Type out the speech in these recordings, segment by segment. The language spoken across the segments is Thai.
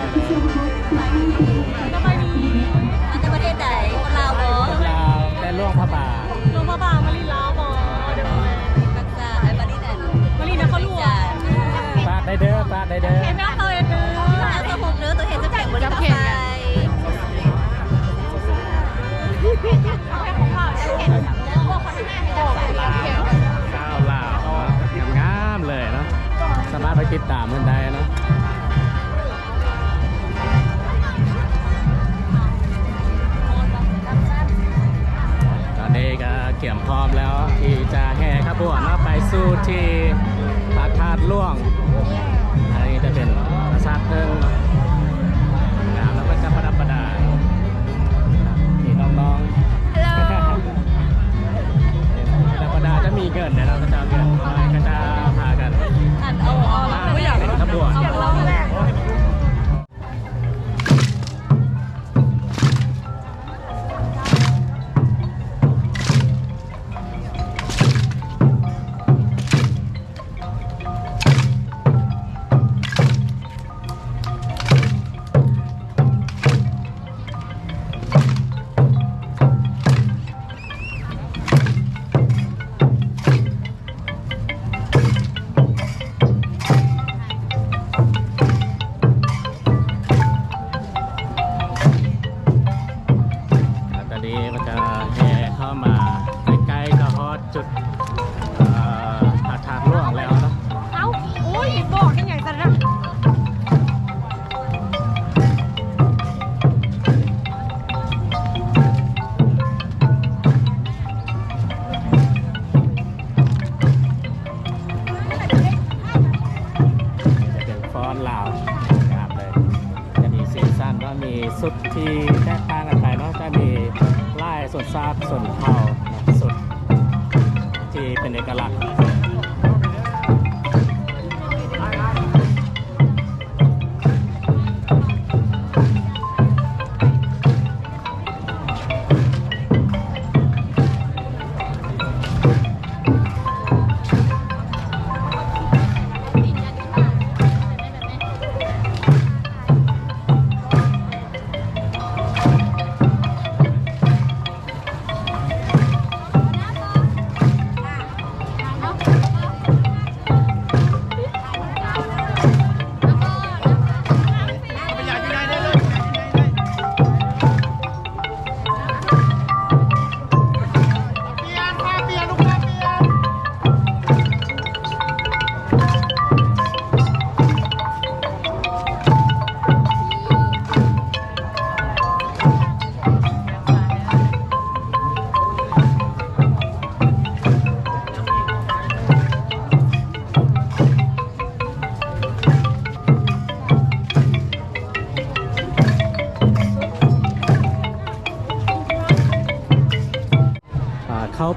มาจากประเทศไหนคนลาวบ่ลาวแต่ล่วงพระบาทลงมาบ่ามาลีลาวบ่เดี๋ยวกักษาไอ้มาลีนั่นมาลีนะเขาลวงฝากได้เด้อฝาได้เด้อเห็นหน้าเขาเอ็ดเนื้อแล้วตัวผมเนื้อตัวเห็นจะแข็งบนกาแฟสาวลาวงามๆเลยเนาะสามารถไปติดตามเพิ่นได้เนาะ แล้วตอนนี้มันจะ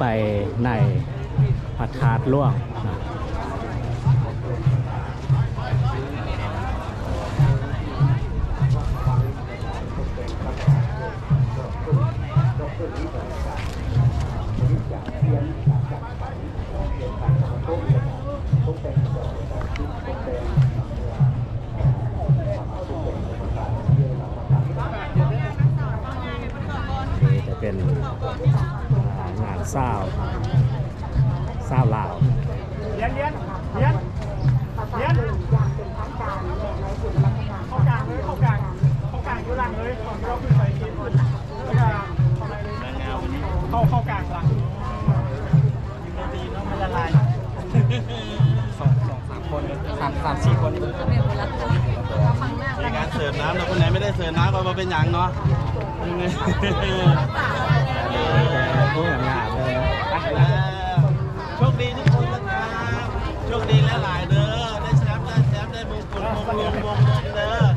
ไปในพระธาตุล่วงนะนี่จะเป็น อ่างานเศร้าเศร้าลาวเรียนเรียนเรียนเรียนเข้ากลางเลยเข้ากลางเข้ากลางอยู่หลังเลยก่อนเราขึ้นไปกินแล้วก็เข้าไปเลยเข้าเข้ากลางหลังดีเนาะมันละลายสองสองสามคนสามสามสี่คนในการเสิร์ฟน้ำเราคนไหนไม่ได้เสิร์ฟน้ำก็มาเป็นอย่างเนาะ พวกงามเลยโชคดีทุกคนนะครับ โชคดีและหลายเด้อ ได้แชมป์ได้แชมป์ได้มงกุฎมงลงมงลงเด้อ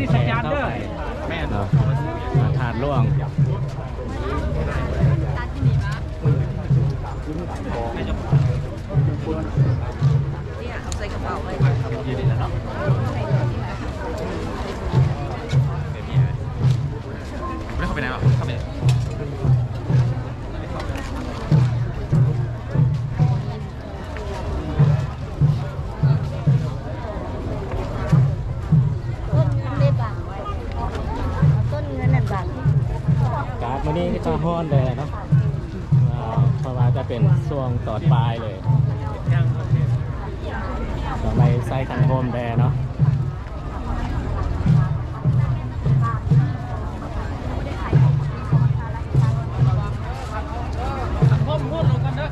จะจะพากัญญาณเด้อแม่เนาะาดล่วงเนี่ยเอาใส่กระเป๋าเลยื การ์ดมานี่ก็ห้อนเลยเนาะเพราะว่าจะเป็นช่วงตอดปลายเลยต่อไปใส่คันโฮมแดเนาะขันพมพูดลงกันเด้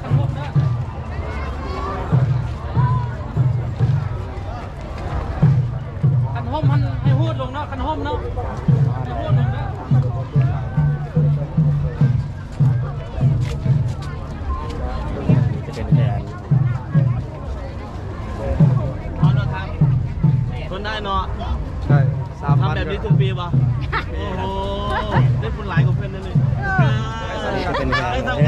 มมันให้พูดลงเนาะขันพมเนาะให้พูดลง แบบนี้ทุกปีป่ะโอ้โหได้ผลหลายกว่าเพื่อนนั่นเลยก็เป็นการได้เททำกัน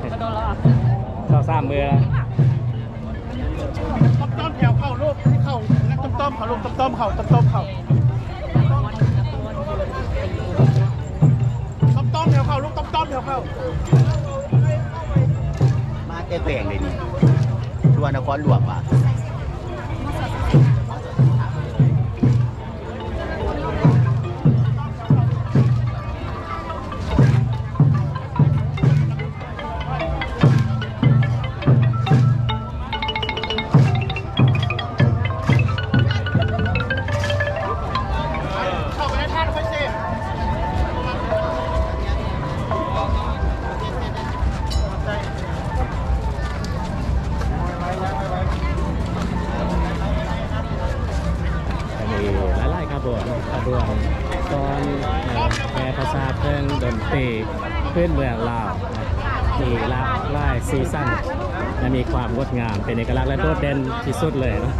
ไปเดโดนละเข้าสามมือแล้วต้มต้มแถวเข่าลูกให้เข่าต้มต้มเข่าลูกต้มต้มเข่าต้มต้มเข่าต้มต้มแถวเข่าลูกต้มต้มแถวเข่ามาแก้แต่งเลยนี่ชวนนครหลวงป่ะ เพลงดนตรีพื้นเมืองลาวมีลากไลายซีซั่นและมีความงดงามเป็นเอกลักษณ์และโดดเด่นที่สุดเลยนะ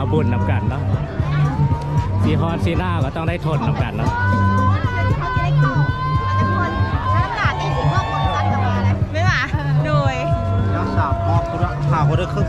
าเอาบุญนำกันเนาะสีฮอนสีหน้าก็ต้องได้ทนนำกันเนาะไม่หมาโดยยังสามหอบกูละหากูได้ครึ่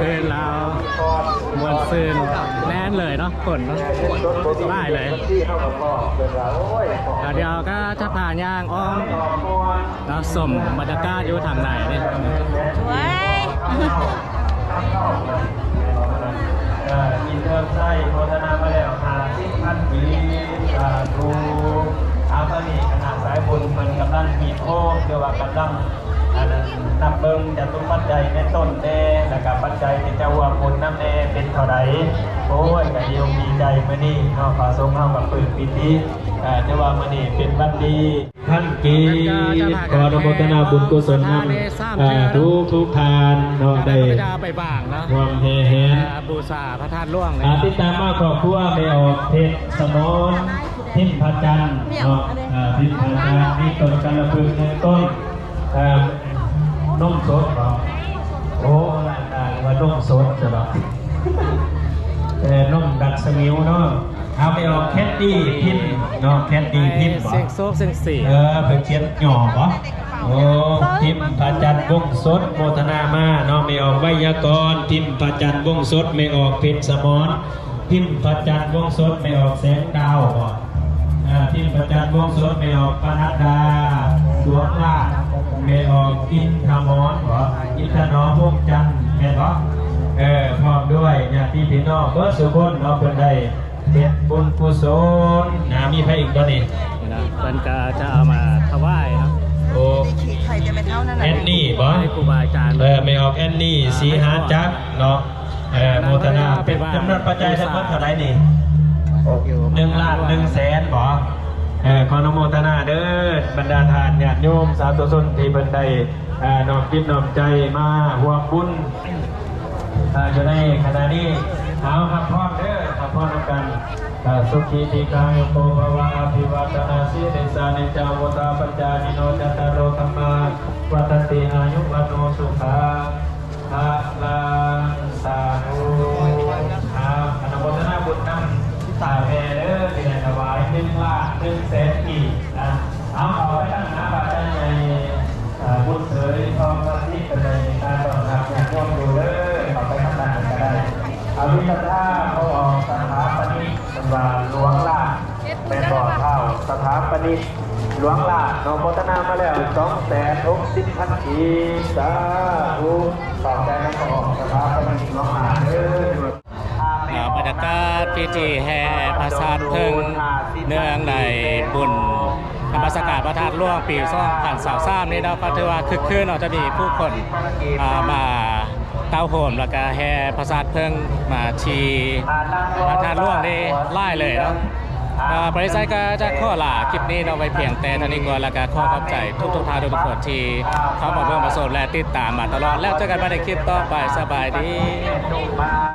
คือเรามวลซืนแน่นเลยเนาะฝนเนาะได้เลยแล้วเดี๋ยวก็จะผ่านย่างอ้อมเราสมบรรยากาศอยู่ทางในนี่喂。อินเทอร์ไซโฆษณามาแล้วหาสิพันปีสาธุอาตอนนี้ขนาดสายบุญมันกำลังมีโอ้เรียกว่ากำลัง นนั้นนับเบิ้งจะตุ้มปัจจัยในต้นแน่แล้วก็ปัจจัยเป็นเจ้าวัวคนน้ำแน่เป็นเท่าไหร่โอ้ยก็ดีอกดีใจเมื่อนี้เนาะขอทรงเข้ากับปืนปีติเอ่อเรียกว่ามื่อนี้เป็นวันดีท่านกีขออนุโมทนาบุญกุศลนำเอ่อทุกทุกทานเนาะได้ก็จะไปบ้างเนาะความเฮเฮนอ่าบูชาพระธาตุล่วงอาติดตามมาครอบครัวไม่ออกเพชรสมนทิมพระจันทร์เนาะอ่าทิมพระจันทร์มีต้นกันละพึงหนึ่งต้นอ่า นมสดเหรอโอ้อ่าว่านมสดใช่ปะเออนมดัดสมิวเนาะเอาไปออกแคดดี้พิมพ์เนาะแคดดี้พิมพ์บ่เสียงโซกเสียงสีเออเพิ่นเขียนหย่อปะโอ้ทิมพระจันทร์วงสดโมทนามาเนาะไม่ออกไวยากรณ์ทิมพระจันทร์วงสดไม่ออกเพชรสมรทิมพระจันทร์วงสดไม่ออกแสงดาวบ่อ่าทิมพระจันทร์วงสดไม่ออกปนัดดาดวงลาภ ไม่ออกอินทมรบ่อินทนอมวงจันทร์แม่นบ่เออพร้อมด้วยญาติพี่น้องเบิดสุคนเนาะเพิ่นได้เฮ็ดบุญกุศลนะมีไผอีกบ่นี่นี่นะเพิ่นก็จะเอามาถวายเนาะโอ้แอนนี่บอให้ครูบาอาจารย์เออไม่ออกแอนนี่สีหาจักรเนาะเออโมทนาเป็นจำนวนปัจจัยทั้งหมดเท่าไหร่นี่หนึ่งล้านหนึ่งแสนบอ เออขออนุโมทนาเด้อบรรดาทานญาติโยมสาธุชนที่เพิ่นไดเออนอมจิตนอมใจมาร่วมบุญอ่าอยู่ในขณะนี้เอาครับพร้อเด้อครับพร้อมกันสุขีติกายโกภวะอภิวัตนาสิริสานิจาวุตาปัญจานิโนจัตตโรธรรมาวัตติอายุวโนสุขัง อภิธาเขาออกสถาปนิกสำหรับหลวงล่าเป็นบ่อเท่าสถาปนิกหลวงล่าน้องโมทนามาแล้วสองแสนหกสิบพันกีสาธุต่อใจนั้นก็ออกสถาปนิกหลวงล่าเด้ออบรรยากาศพิธีแห่พระธาตุเพิ่งเนื่องในบุญธรรมสกาพระธาตุหล่วงปี2023นี้เราก็ถือว่าคึกคืนเราจะมีผู้คนมา เต้าโหมแล้วก็แห่พระสาทเพิ่งมาชีมาทานร่วงได้ไล่เลยเนาะบริษัทก็จะข้อลาคลิปนี้เราไปเพียงแต่เท่านี้ก่อนแล้วก็ข้อขอบใจทุกทุกๆท่านทุกคนที่เข้ามาเบิ่งมาสดและติดตามมาตลอดแล้วเจอกันในคลิปต่อไปสบายดี